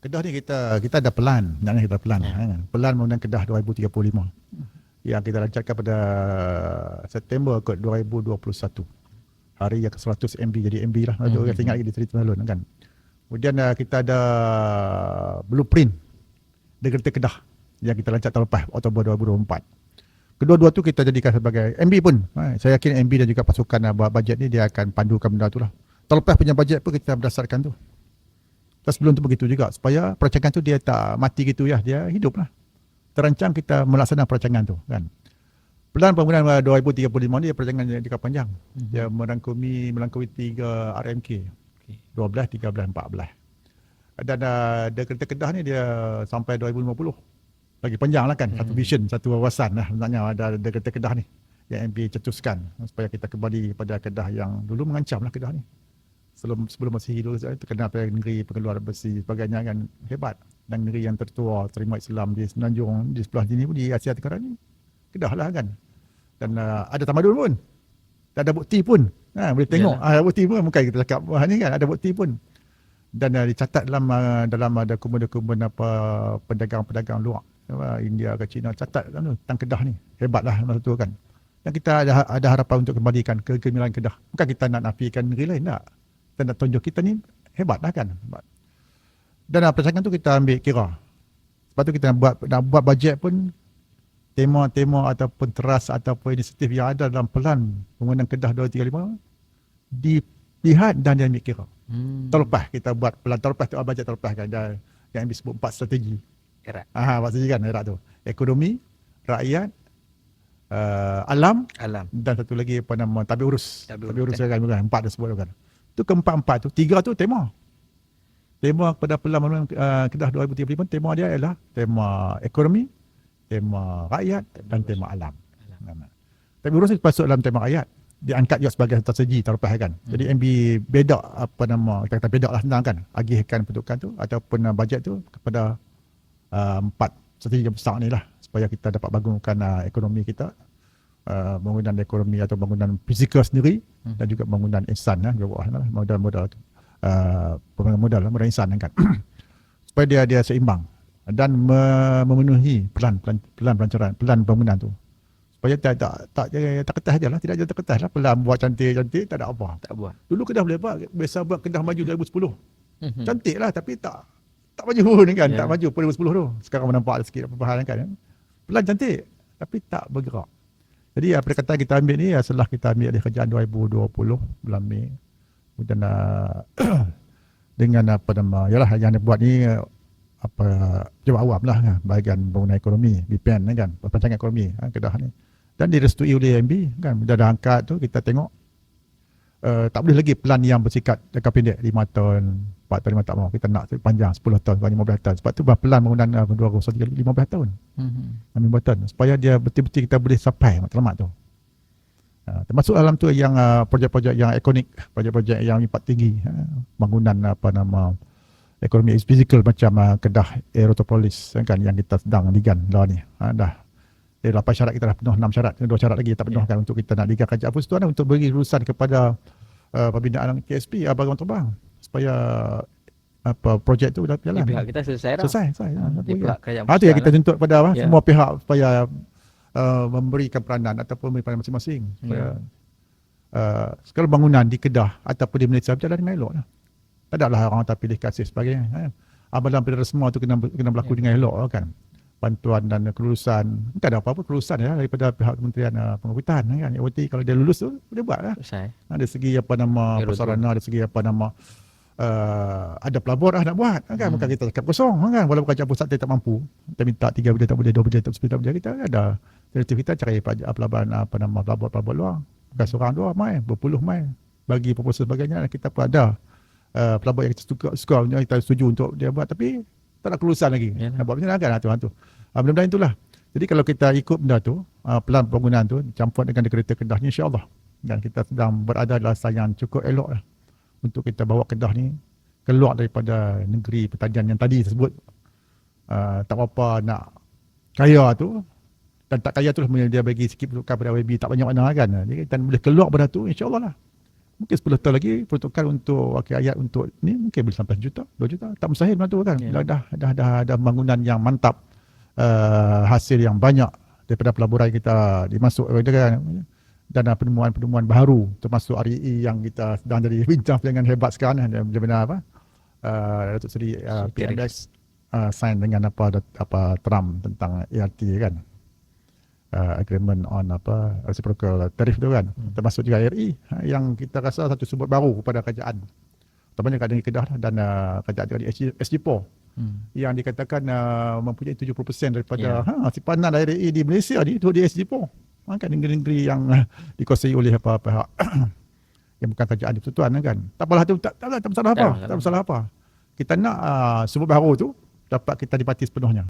Kedah ni kita kita ada pelan, jangan kita pelan. Ya. Ha. Pelan pembangunan Kedah 2035. Yang kita lancarkan pada September ke 2021. Hari yang ke-100 MB jadi MB lah. Hmm. Kita ingat lagi di cerita lalu kan. Kemudian uh, kita ada blueprint Kereta Kedah yang kita lancar tahun lepas Oktober 2024. Kedua-dua tu kita jadikan sebagai MB pun. Ha, saya yakin MB dan juga pasukan uh, bajet ni dia akan pandukan benda tu lah. Tahun lepas punya bajet pun kita berdasarkan tu. Dan sebelum tu begitu juga supaya perancangan tu dia tak mati gitu ya, dia hidup lah. Terancang kita melaksanakan perancangan tu kan. Pelan pembangunan uh, 2035 ni dia perancangan yang jangka panjang. Dia merangkumi melangkaui tiga RMK. Okey. 12, 13, 14. Dan uh, dia kereta Kedah ni dia sampai 2050. Lagi panjang lah kan. Satu vision, satu wawasan lah sebenarnya ada, ada kereta Kedah ni. Yang MP cetuskan supaya kita kembali pada Kedah yang dulu mengancam lah Kedah ni. Sebelum sebelum masih saya terkenal pada negeri pengeluar besi sebagainya kan hebat. Dan negeri yang tertua terima Islam di Semenanjung di sebelah sini pun di Asia Tenggara ni. Kedah lah kan. Dan uh, ada tamadun pun. Dan ada bukti pun. Ha, boleh tengok. Yalah. Ada bukti pun bukan kita cakap wah ni kan ada bukti pun. Dan uh, dicatat dalam uh, dalam ada dokumen-dokumen apa pedagang-pedagang luar apa, India ke China catat dalam tu tentang Kedah ni. Hebatlah masa tu kan. Dan kita ada ada harapan untuk kembalikan kegemilangan Kedah. Bukan kita nak nafikan negeri lain tak. Kita nak tunjuk kita ni hebat lah kan. Hebat. Dan uh, perancangan tu kita ambil kira. Sebab tu kita nak buat nak buat bajet pun tema-tema ataupun teras ataupun inisiatif yang ada dalam pelan pembangunan Kedah 235 dilihat dan diambil kira. Hmm. Tahun lepas kita buat pelan tahun lepas tu bajet tahun lepas kan ada yang disebut empat strategi. Erat. Ah, empat strategi kan erat tu. Ekonomi, rakyat, uh, alam Alam. dan satu lagi apa nama tabi urus. Tabi Tabi urus, urus kan bukan empat disebut tu kan. Tu keempat-empat tu tiga tu tema. Tema kepada pelan pembangunan uh, Kedah 2035 tema dia ialah tema ekonomi, tema rakyat dan tema alam. Alam. Tapi urus ni masuk dalam tema rakyat. Diangkat juga sebagai strategi tahun lepas kan. Jadi MB bedak apa nama, kita kata bedak lah senang kan. Agihkan peruntukan tu ataupun uh, bajet tu kepada uh, empat strategi yang besar ni lah. Supaya kita dapat bangunkan uh, ekonomi kita. Uh, bangunan ekonomi atau bangunan fizikal sendiri Hmm. dan juga bangunan insan lah, bawah lah, modal-modal tu. Uh, modal lah, modal insan kan. supaya dia dia seimbang dan me- memenuhi pelan pelan pelan pelancaran pelan bangunan tu supaya tak tak tak tak, je lah tidak jadi tak ketas lah pelan buat cantik cantik tak ada apa Tak buat. dulu Kedah boleh buat biasa buat Kedah maju 2010 Hmm. cantik lah tapi tak tak maju ni kan Ya. tak maju pun 2010 tu sekarang nampak ada sikit perubahan kan pelan cantik tapi tak bergerak jadi apa kata kita ambil ni setelah kita ambil di kerjaan 2020 bulan Mei. Kemudian uh, dengan apa nama yalah yang dia buat ni apa jawab awam lah kan, bahagian bangunan ekonomi BPN kan perancangan ekonomi ha, Kedah ni. Dan direstui oleh MB kan dah angkat tu kita tengok uh, tak boleh lagi pelan yang bersikat jangka pendek. 5 tahun 4 tahun 5 tahun kita nak panjang 10 tahun 15 tahun sebab tu pelan bangunan uh, 2023 15 tahun Hmm. 15 tahun supaya dia betul-betul kita boleh sampai matlamat tu. Uh, termasuk dalam tu yang uh, projek-projek yang ikonik, projek-projek yang impak tinggi, uh, bangunan apa nama ekonomi fizikal macam uh, Kedah Aerotropolis kan yang kita sedang digan dah ni. Ha, dah dia lapan syarat kita dah penuh, enam syarat, dua syarat lagi tak penuh kan untuk kita nak digan kerajaan persekutuan untuk beri lulusan kepada uh, pembinaan KSP abang terbang supaya apa projek tu dah jalan. pihak kita selesai dah. Selesai, selesai. Ha, pihak kerajaan Ha tu yang kita tuntut pada apa, Ya. semua pihak supaya uh, memberikan peranan ataupun memberi peranan masing-masing supaya Ya. uh, segala bangunan di Kedah ataupun di Malaysia berjalan dengan elok lah. Tak ada lah orang tak pilih kasih sebagainya. Ha. Amalan pilihan semua tu kena kena berlaku Ya. dengan elok lah kan. Bantuan dan kelulusan. Tak ada apa-apa kelulusan ya daripada pihak Kementerian uh, Pengurutan kan. AOT kalau dia lulus tu boleh buat lah. Selesai. Dari segi apa nama persarana, dari segi apa nama uh, ada pelabur lah nak buat kan Hmm. bukan kita cakap kosong kan walaupun kerajaan pusat dia tak mampu kita minta tiga benda tak boleh dua benda tak boleh tak boleh kita ada kreatif kita cari pelaburan apa nama pelabur pelabur luar bukan seorang dua mai berpuluh mai bagi proposal sebagainya kita pun ada uh, pelabur yang kita suka, suka kita setuju untuk dia buat tapi tak ada kelulusan lagi. Yalah. nak buat macam mana? Kan tu tu uh, benda-benda itulah. Jadi kalau kita ikut benda tu uh, pelan pembangunan tu campur dengan kereta Kedah ni insyaAllah. Dan kita sedang berada dalam masa yang cukup elok lah untuk kita bawa Kedah ni keluar daripada negeri pertanian yang tadi tersebut. Uh, tak apa nak kaya tu dan tak kaya tu lah dia bagi sikit perlukan pada YB tak banyak mana kan. Jadi kita boleh keluar pada tu insyaAllah lah mungkin 10 tahun lagi peruntukan untuk wakil rakyat untuk ni mungkin boleh sampai juta, 2 juta. Tak mustahil benda tu kan. Ya. Dah, dah, dah, dah ada bangunan yang mantap, uh, hasil yang banyak daripada pelaburan kita dimasuk kan dan uh, penemuan-penemuan baru termasuk REE yang kita sedang jadi bincang dengan hebat sekarang dan mana apa uh, Datuk Seri uh, PMX uh, sign dengan apa apa Trump tentang ART kan uh, agreement on apa reciprocal tariff tu kan Hmm. termasuk juga RE uh, yang kita rasa satu sumber baru kepada kerajaan terutamanya kerajaan Kedah dan uh, kerajaan di SG, SG4 Hmm. yang dikatakan uh, mempunyai 70% daripada Ya. ha, simpanan RE di Malaysia ni itu di SG4 ha, kan negeri-negeri yang uh, dikuasai oleh apa pihak yang bukan kerajaan di persekutuan kan tak apalah tu tak, tak, tak, tak masalah apa Tak masalah. tak masalah apa kita nak uh, sumber baru tu dapat kita dipati sepenuhnya